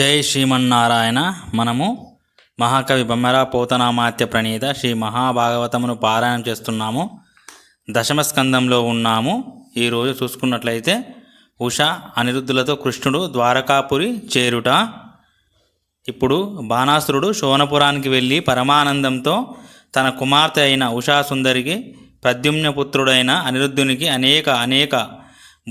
జై శ్రీమన్నారాయణ. మనము మహాకవి బొమ్మెర పోతనామాత్య ప్రణీత శ్రీ మహాభాగవతమును పారాయణం చేస్తున్నాము. దశమ స్కందంలో ఉన్నాము. ఈరోజు చూసుకున్నట్లయితే ఉష అనిరుద్ధులతో కృష్ణుడు ద్వారకాపురి చేరుట. ఇప్పుడు బాణాసురుడు శోనపురానికి వెళ్ళి పరమానందంతో తన కుమార్తె అయిన ఉషాసుందరికి ప్రద్యుమ్నపుత్రుడైన అనిరుద్ధునికి అనేక అనేక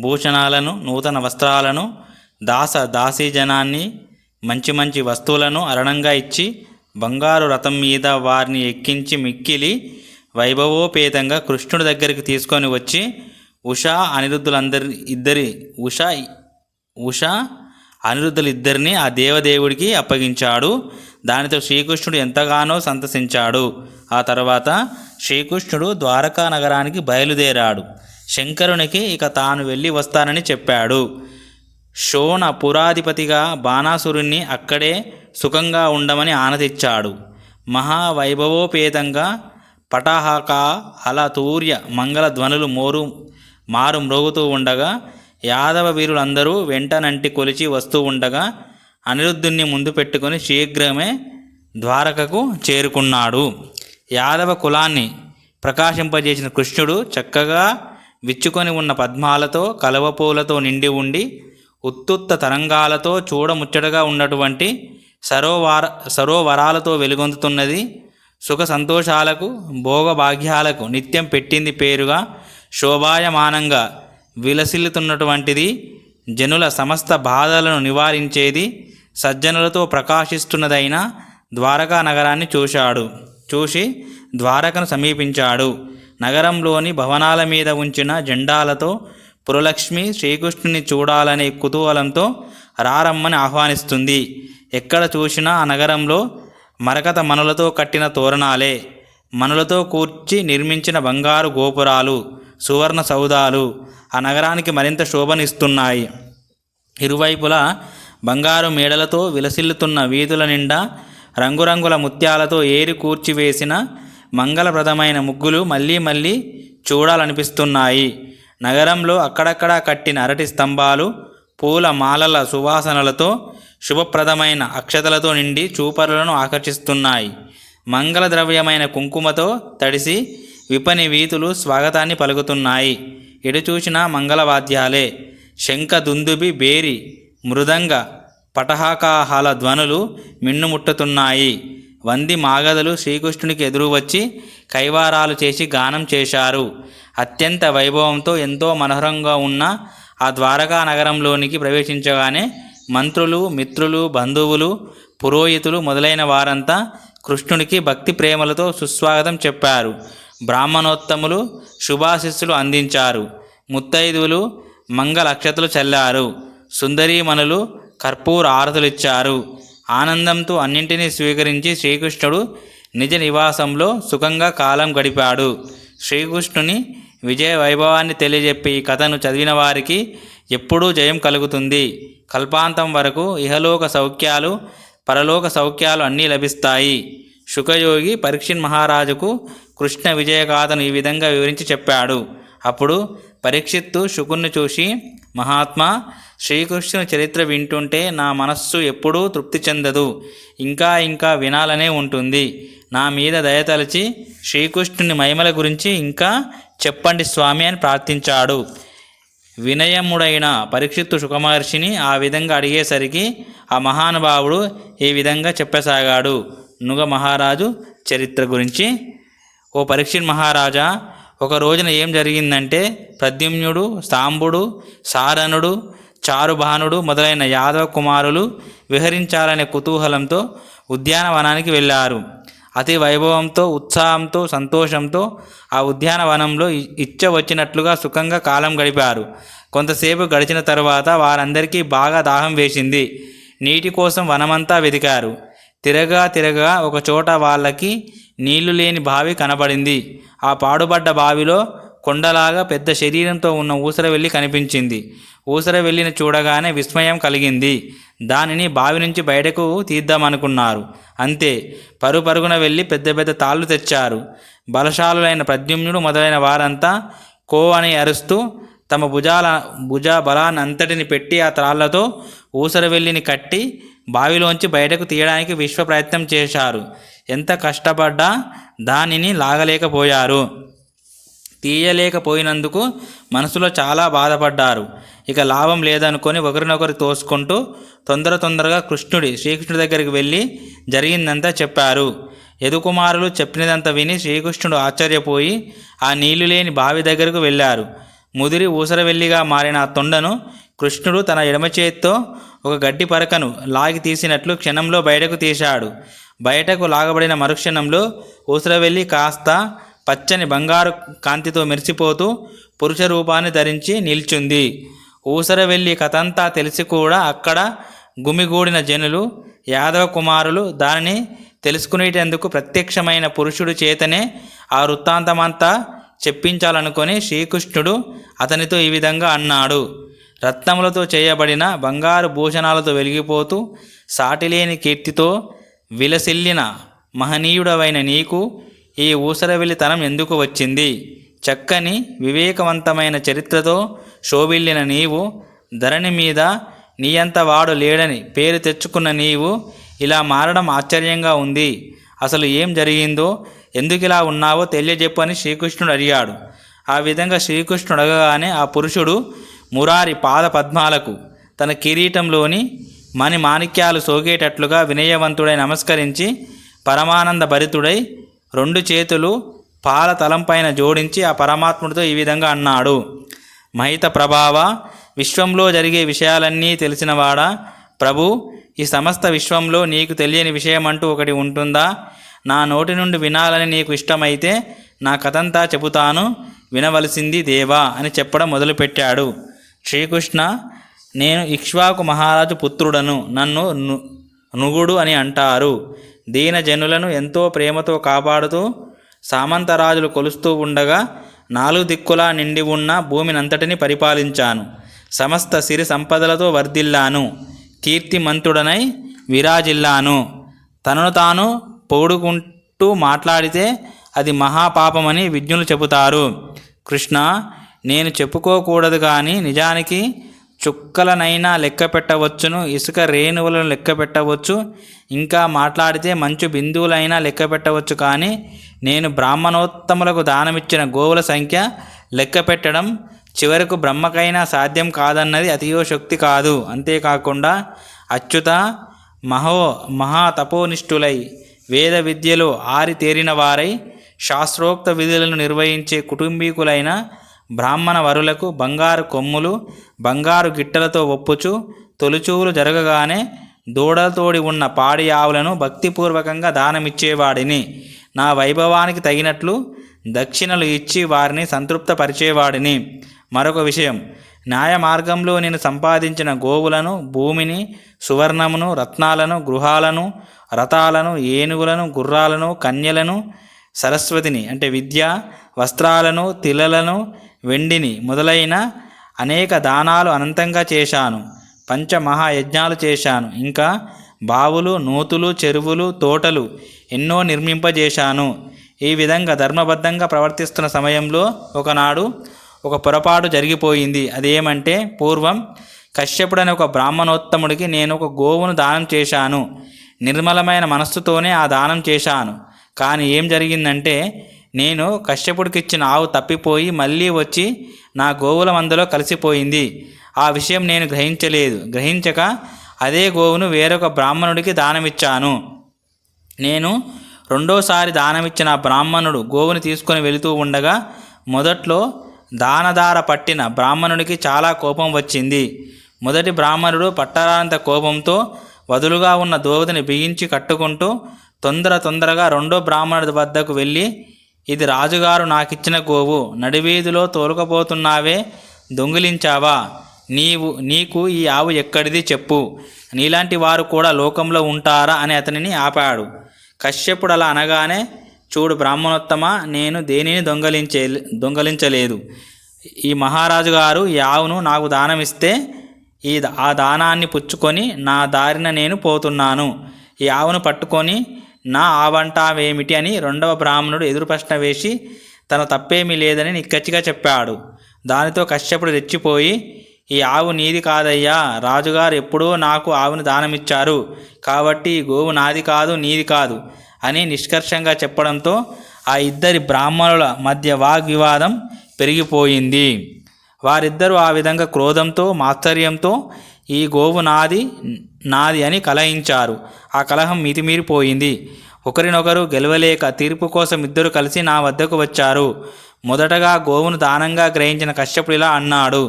భూషణాలను నూతన వస్త్రాలను దాస దాసీజనాన్ని మంచి మంచి వస్తువులను అరణంగా ఇచ్చి బంగారు రథం మీద వారిని ఎక్కించి మిక్కిలి వైభవోపేతంగా కృష్ణుడి దగ్గరికి తీసుకొని వచ్చి ఉషా అనిరుద్ధులందరి ఇద్దరి ఉషా ఉషా అనిరుద్ధులిద్దరిని ఆ దేవదేవుడికి అప్పగించాడు. దానితో శ్రీకృష్ణుడు ఎంతగానో సంతసించాడు. ఆ తర్వాత శ్రీకృష్ణుడు ద్వారకా నగరానికి బయలుదేరాడు. శంకరునికి ఇక తాను వెళ్ళి వస్తానని చెప్పాడు. శోణ పురాధిపతిగా బాణాసురుణ్ణి అక్కడే సుఖంగా ఉండమని ఆనతిచ్చాడు మహావైభవోపేతంగా పటాహాక అలతూర్య మంగళ ధ్వనులు మోరు మారు మ్రోగుతూ ఉండగా యాదవ వీరులందరూ వెంటనంటి కొలిచి వస్తూ ఉండగా అనిరుద్ధుణ్ణి ముందు పెట్టుకొని శీఘ్రమే ద్వారకకు చేరుకున్నాడు. యాదవ కులాన్ని ప్రకాశింపజేసిన కృష్ణుడు చక్కగా విచ్చుకొని ఉన్న పద్మాలతో కలవపూలతో నిండి ఉండి ఉత్తుత్త తరంగాలతో చూడముచ్చటగా ఉన్నటువంటి సరోవర సరోవరాలతో వెలుగొందుతున్నది సుఖ సంతోషాలకు భోగభాగ్యాలకు నిత్యం పెట్టింది పేరుగా శోభాయమానంగా విలసిల్లుతున్నటువంటిది జనుల సమస్త బాధలను నివారించేది సజ్జనులతో ప్రకాశిస్తున్నదైన ద్వారకా నగరాన్ని చూశాడు. చూసి ద్వారకను సమీపించాడు. నగరంలోని భవనాల మీద ఉంచిన జెండాలతో పురలక్ష్మి శ్రీకృష్ణుని చూడాలనే కుతూహలంతో రారమ్మని ఆహ్వానిస్తుంది. ఎక్కడ చూసినా ఆ నగరంలో మరకత మనులతో కట్టిన తోరణాలే. మనులతో కూర్చి నిర్మించిన బంగారు గోపురాలు సువర్ణ సౌధాలు ఆ నగరానికి మరింత శోభనిస్తున్నాయి. ఇరువైపులా బంగారు మేడలతో విలసిల్లుతున్న వీధుల నిండా రంగురంగుల ముత్యాలతో ఏరి కూర్చివేసిన మంగళప్రదమైన ముగ్గులు మళ్ళీ మళ్ళీ చూడాలనిపిస్తున్నాయి. నగరంలో అక్కడక్కడా కట్టిన అరటి స్తంభాలు పూల మాలల సువాసనలతో శుభప్రదమైన అక్షతలతో నిండి చూపరులను ఆకర్షిస్తున్నాయి. మంగళ ద్రవ్యమైన కుంకుమతో తడిసి విపణి వీతులు స్వాగతాన్ని పలుకుతున్నాయి. ఎటు చూసినా మంగళవాద్యాలే. శంఖ దుందుబి బేరి మృదంగ పటహాకాహాల ధ్వనులు మిన్నుముట్టుతున్నాయి. వంది మాగధలు శ్రీకృష్ణునికి ఎదురు వచ్చి కైవారాలు చేసి గానం చేశారు. అత్యంత వైభవంతో ఎంతో మనోహరంగా ఉన్న ఆ ద్వారకా నగరంలోనికి ప్రవేశించగానే మంత్రులు మిత్రులు బంధువులు పురోహితులు మొదలైన వారంతా కృష్ణుడికి భక్తి ప్రేమలతో సుస్వాగతం చెప్పారు. బ్రాహ్మణోత్తములు శుభాశిస్సులు అందించారు. ముత్తైదువులు మంగళ అక్షతలు చల్లారు. సుందరీమణులు కర్పూర ఆరతులిచ్చారు. ఆనందంతో అన్నింటినీ స్వీకరించి శ్రీకృష్ణుడు నిజ నివాసంలో సుఖంగా కాలం గడిపాడు. శ్రీకృష్ణుని విజయ వైభవాన్ని తెలియజెప్పి ఈ కథను చదివిన వారికి ఎప్పుడూ జయం కలుగుతుంది. కల్పాంతం వరకు ఇహలోక సౌఖ్యాలు పరలోక సౌఖ్యాలు అన్నీ లభిస్తాయి. శుకయోగి పరీక్షిన్ మహారాజుకు కృష్ణ విజయగాథను ఈ విధంగా వివరించి చెప్పాడు. అప్పుడు పరీక్షిత్తు శుకుణ్ణి చూసి మహాత్మా శ్రీకృష్ణుని చరిత్ర వింటుంటే నా మనస్సు ఎప్పుడూ తృప్తి చెందదు. ఇంకా ఇంకా వినాలనే ఉంటుంది. నా మీద దయతలచి శ్రీకృష్ణుని మహిమల గురించి ఇంకా చెప్పండి స్వామి అని ప్రార్థించాడు. వినయముడైన పరీక్షిత్తు సుఖమహర్షిని ఆ విధంగా అడిగేసరికి ఆ మహానుభావుడు ఈ విధంగా చెప్పసాగాడు. నుగ మహారాజు చరిత్ర గురించి? ఓ పరీక్షిత్ మహారాజా ఒక రోజున ఏం జరిగిందంటే ప్రద్యుమ్నుడు సాంబుడు సారణుడు చారుభానుడు మొదలైన యాదవ కుమారులు విహరించాలనే కుతూహలంతో ఉద్యానవనానికి వెళ్ళారు. అతి వైభవంతో ఉత్సాహంతో సంతోషంతో ఆ ఉద్యానవనంలో ఇచ్చ వచ్చినట్లుగా సుఖంగా కాలం గడిపారు. కొంతసేపు గడిచిన తరువాత వారందరికీ బాగా దాహం వేసింది. నీటి కోసం వనమంతా వెతికారు. తిరగా తిరగా ఒక చోట వాళ్ళకి నీళ్ళు లేని బావి కనబడింది. ఆ పాడుబడ్డ బావిలో కొండలాగా పెద్ద శరీరంతో ఉన్న ఊసరవెల్లి కనిపించింది. ఊసరవెల్లిని చూడగానే విస్మయం కలిగింది. దానిని బావి నుంచి బయటకు తీద్దామనుకున్నారు. అంతే పరు పరుగున వెళ్ళి పెద్ద పెద్ద తాళ్ళు తెచ్చారు. బలశాలులైన ప్రద్యుమ్నుడు మొదలైన వారంతా కో అని అరుస్తూ తమ భుజాల భుజ బలాన్నంతటిని పెట్టి ఆ త్రాళ్ళతో ఊసరవెల్లిని కట్టి బావిలోంచి బయటకు తీయడానికి విశ్వ ప్రయత్నం చేశారు. ఎంత కష్టపడ్డా దానిని లాగలేకపోయారు. తీయలేకపోయినందుకు మనసులో చాలా బాధపడ్డారు. ఇక లాభం లేదనుకొని ఒకరినొకరు తోసుకుంటూ తొందర తొందరగా కృష్ణుడి శ్రీకృష్ణుడి దగ్గరికి వెళ్ళి జరిగిందంతా చెప్పారు. యదుకుమారులు చెప్పినదంతా విని శ్రీకృష్ణుడు ఆశ్చర్యపోయి ఆ నీళ్ళు లేని బావి దగ్గరకు వెళ్ళారు. ముదిరి ఊసరవెల్లిగా మారిన ఆ తొండను కృష్ణుడు తన ఎడమ చేత్తో ఒక గడ్డి పరకను లాగి తీసినట్లు క్షణంలో బయటకు తీశాడు. బయటకు లాగబడిన మరుక్షణంలో ఊసరవెల్లి కాస్త పచ్చని బంగారు కాంతితో మెరిసిపోతూ పురుష రూపాన్ని ధరించి నిల్చుంది. ఊసరవెల్లి కథంతా తెలిసి కూడా అక్కడ గుమిగూడిన జనులు యాదవ కుమారులు దానిని తెలుసుకునేటందుకు ప్రత్యక్షమైన పురుషుడు చేతనే ఆ వృత్తాంతమంతా చెప్పించాలనుకొని శ్రీకృష్ణుడు అతనితో ఈ విధంగా అన్నాడు. రత్నములతో చేయబడిన బంగారు భూషణాలతో వెలిగిపోతూ సాటిలేని కీర్తితో విలసిల్లిన మహనీయుడవైన నీకు ఈ ఊసరవెలితనం ఎందుకు వచ్చింది? చక్కని వివేకవంతమైన చరిత్రతో శోభిల్లిన నీవు ధరణి మీద నీయంత వాడు లేడని పేరు తెచ్చుకున్న నీవు ఇలా మారడం ఆశ్చర్యంగా ఉంది. అసలు ఏం జరిగిందో ఎందుకిలా ఉన్నావో తెలియజెప్పని అని శ్రీకృష్ణుడు అడిగాడు. ఆ విధంగా శ్రీకృష్ణుడు అడగగానే ఆ పురుషుడు మురారి పాద పద్మాలకు తన కిరీటంలోని మణి మాణిక్యాలు సోకేటట్లుగా వినయవంతుడై నమస్కరించి పరమానంద భరితుడై రెండు చేతులు పాల తలంపైన జోడించి ఆ పరమాత్ముడితో ఈ విధంగా అన్నాడు. మహిత ప్రభావ విశ్వంలో జరిగే విషయాలన్నీ తెలిసినవాడా? ప్రభు ఈ సమస్త విశ్వంలో నీకు తెలియని విషయం అంటూ ఒకటి ఉంటుందా? నా నోటి నుండి వినాలని నీకు ఇష్టమైతే నా కథంతా చెబుతాను. వినవలసింది దేవా అని చెప్పడం మొదలుపెట్టాడు. శ్రీకృష్ణ నేను ఇక్ష్వాకు మహారాజు పుత్రుడను నన్ను నుగుడు అని అంటారు. దీన జనులను ఎంతో ప్రేమతో కాపాడుతూ సామంతరాజులు కొలుస్తూ ఉండగా నాలుగు దిక్కులా నిండి ఉన్న భూమినంతటిని పరిపాలించాను. సమస్త సిరి సంపదలతో వర్ధిల్లాను. కీర్తిమంతుడనై విరాజిల్లాను. తనను తాను పొగుడుకుంటూ మాట్లాడితే అది మహాపాపమని విజ్ఞులు చెబుతారు. కృష్ణ నేను చెప్పుకోకూడదు కానీ నిజానికి చుక్కలనైనా లెక్క పెట్టవచ్చును ఇసుక రేణువులను లెక్క పెట్టవచ్చు ఇంకా మాట్లాడితే మంచు బిందువులైనా లెక్క పెట్టవచ్చు కానీ నేను బ్రాహ్మణోత్తములకు దానమిచ్చిన గోవుల సంఖ్య లెక్క పెట్టడం చివరకు బ్రహ్మకైనా సాధ్యం కాదన్నది అతియోశక్తి కాదు. అంతేకాకుండా అచ్యుత మహో మహాతపోనిష్ఠులై వేద విద్యలో ఆరితేరిన వారై శాస్త్రోక్త విధులను నిర్వహించే కుటుంబీకులైన బ్రాహ్మణ వరులకు బంగారు కొమ్ములు బంగారు గిట్టలతో ఒప్పుచు తొలిచూలు జరగగానే దూడలతోడి ఉన్న పాడి ఆవులను భక్తిపూర్వకంగా దానమిచ్చేవాడిని. నా వైభవానికి తగినట్లు దక్షిణలు ఇచ్చి వారిని సంతృప్తపరిచేవాడిని. మరొక విషయం న్యాయ మార్గంలో నేను సంపాదించిన గోవులను భూమిని సువర్ణమును రత్నాలను గృహాలను రథాలను ఏనుగులను గుర్రాలను కన్యలను సరస్వతిని అంటే విద్య వస్త్రాలను తిలలను వెండిని మొదలైన అనేక దానాలు అనంతంగా చేశాను. పంచమహాయజ్ఞాలు చేశాను. ఇంకా బావులు నూతులు చెరువులు తోటలు ఎన్నో నిర్మింపజేశాను. ఈ విధంగా ధర్మబద్ధంగా ప్రవర్తిస్తున్న సమయంలో ఒకనాడు ఒక పొరపాటు జరిగిపోయింది. అదేమంటే పూర్వం కశ్యపుడనే ఒక బ్రాహ్మణోత్తముడికి నేను ఒక గోవును దానం చేశాను. నిర్మలమైన మనస్సుతోనే ఆ దానం చేశాను. కానీ ఏం జరిగిందంటే నేను కష్టపుడికిచ్చిన ఆవు తప్పిపోయి మళ్ళీ వచ్చి నా గోవుల మందలో కలిసిపోయింది. ఆ విషయం నేను గ్రహించలేదు. గ్రహించక అదే గోవును వేరొక బ్రాహ్మణుడికి దానమిచ్చాను. నేను రెండోసారి దానమిచ్చిన బ్రాహ్మణుడు గోవుని తీసుకొని వెళుతూ ఉండగా మొదట్లో దానదార పట్టిన బ్రాహ్మణుడికి చాలా కోపం వచ్చింది. మొదటి బ్రాహ్మణుడు పట్టరాంత కోపంతో వదులుగా ఉన్న దోవతిని బిగించి కట్టుకుంటూ తొందర తొందరగా రెండో బ్రాహ్మణుడి వద్దకు వెళ్ళి ఇది రాజుగారు నాకిచ్చిన గోవు. నడివీధిలో తోలుకపోతున్నావే దొంగిలించావా? నీవు నీకు ఈ ఆవు ఎక్కడిది చెప్పు. నీలాంటి వారు కూడా లోకంలో ఉంటారా అని అతనిని ఆపాడు. కశ్యపుడు అలా అనగానే చూడు బ్రాహ్మణోత్తమ నేను దేనిని దొంగలించే దొంగలించలేదు. ఈ మహారాజు గారు ఈ ఆవును నాకు దానమిస్తే ఈ ఆ దానాన్ని పుచ్చుకొని నా దారిన నేను పోతున్నాను. ఈ ఆవును పట్టుకొని నా ఆవంటావేమిటి అని రెండవ బ్రాహ్మణుడు ఎదురు ప్రశ్న వేసి తన తప్పేమీ లేదని నిక్కచ్చిగా చెప్పాడు. దానితో కశ్యపుడు రెచ్చిపోయి ఈ ఆవు నీది కాదయ్యా రాజుగారు ఎప్పుడూ నాకు ఆవును దానమిచ్చారు కాబట్టి ఈ గోవు నాది కాదు నీది కాదు అని నిష్కర్షంగా చెప్పడంతో ఆ ఇద్దరి బ్రాహ్మణుల మధ్య వాగ్వివాదం పెరిగిపోయింది. వారిద్దరూ ఆ విధంగా క్రోధంతో మాత్సర్యంతో ఈ గోవు నాది నాది అని కలహించారు ఆ కలహం మితిమీరిపోయింది. ఒకరినొకరు గెలవలేక తీర్పు కోసం ఇద్దరు కలిసి నా వద్దకు వచ్చారు. మొదటగా గోవును దానంగా గ్రహించిన కశ్యపుడు ఇలా అన్నాడు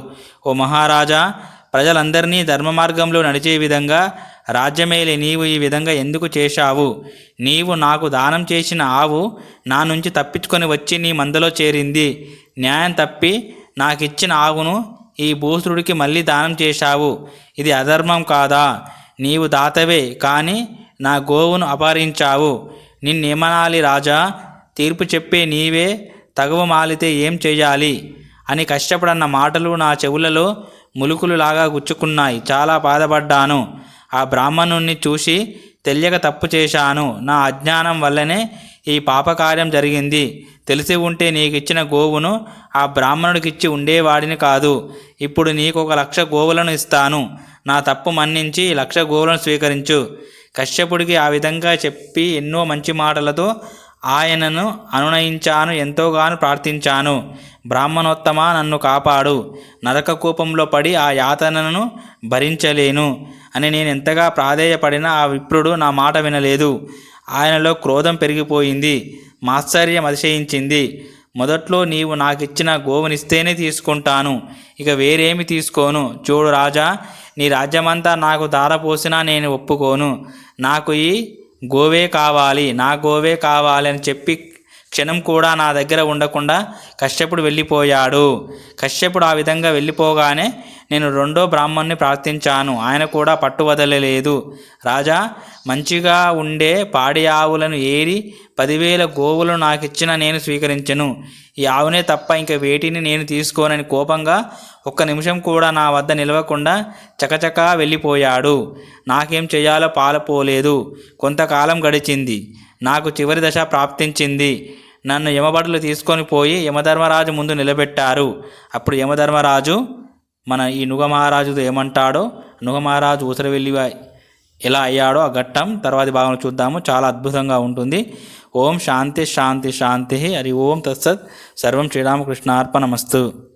ఓ మహారాజా ప్రజలందరినీ ధర్మ మార్గంలో నడిచే విధంగా రాజ్యమేలి నీవు ఈ విధంగా ఎందుకు చేశావు? నీవు నాకు దానం చేసిన ఆవు నా నుంచి తప్పించుకొని వచ్చి నీ మందలో చేరింది. న్యాయం తప్పి నాకిచ్చిన ఆవును ఈ భూసురుడికి మళ్ళీ దానం చేశావు. ఇది అధర్మం కాదా? నీవు దాతవే కానీ నా గోవును అపహరించావు. నిన్నేమనాలి రాజా? తీర్పు చెప్పే నీవే తగువ మాలితే ఏం చేయాలి? అని కష్టపడన్న మాటలు నా చెవులలో ములుకులులాగా గుచ్చుకున్నాయి. చాలా బాధపడ్డాను. ఆ బ్రాహ్మణుణ్ణి చూసి తెలియక తప్పు చేశాను. నా అజ్ఞానం వల్లనే ఈ పాపకార్యం జరిగింది. తెలిసి ఉంటే నీకిచ్చిన గోవును ఆ బ్రాహ్మణుడికిచ్చి ఉండేవాడిని కాదు. ఇప్పుడు నీకు ఒక లక్ష గోవులను ఇస్తాను. నా తప్పు మన్నించి ఈ లక్ష గోవులను స్వీకరించు. కశ్యపుడికి ఆ విధంగా చెప్పి ఎన్నో మంచి మాటలతో ఆయనను అనునయించాను ఎంతోగాను ప్రార్థించాను. బ్రాహ్మణోత్తమ నన్ను కాపాడు. నరక కూపంలో పడి ఆ యాతనను భరించలేను. అని నేను ఎంతగా ప్రాధేయపడినా ఆ విప్రుడు నా మాట వినలేదు. ఆయనలో క్రోధం పెరిగిపోయింది మాత్సర్యం అతిశయించింది. మొదట్లో నీవు నాకిచ్చిన గోవునిస్తేనే తీసుకుంటాను ఇక వేరేమి తీసుకోను. చూడు రాజా నీ రాజ్యమంతా నాకు దారపోసినా నేను ఒప్పుకోను. నాకు ఈ గోవే కావాలి నా గోవే కావాలి అని చెప్పి క్షణం కూడా నా దగ్గర ఉండకుండా కశ్యపుడు వెళ్ళిపోయాడు. కశ్యపుడు ఆ విధంగా వెళ్ళిపోగానే నేను రెండో బ్రాహ్మణ్ణి ప్రార్థించాను. ఆయన కూడా పట్టు వదలలేదు. రాజా మంచిగా ఉండే పాడి ఆవులను ఏరి పదివేల గోవులు నాకిచ్చిన నేను స్వీకరించను. ఈ ఆవునే తప్ప ఇంక వేటిని నేను తీసుకోనని కోపంగా ఒక్క నిమిషం కూడా నా వద్ద నిలవకుండా చకచకా వెళ్ళిపోయాడు. నాకేం చేయాలో పాలపోలేదు. కొంతకాలం గడిచింది. నాకు చివరి దశ ప్రాప్తించింది. నన్ను యమబడులు తీసుకొని పోయి యమధర్మరాజు ముందు నిలబెట్టారు. అప్పుడు యమధర్మరాజు మన ఈ నుగమహారాజుతో ఏమంటాడో నుగమహారాజు ఉసరవెల్లి ఎలా అయ్యాడో ఆ ఘట్టం తర్వాతి భాగంలో చూద్దాము. చాలా అద్భుతంగా ఉంటుంది. ఓం శాంతి శాంతి శాంతి హరి ఓం తత్సత్. సర్వం శ్రీరామకృష్ణార్పణమస్తు.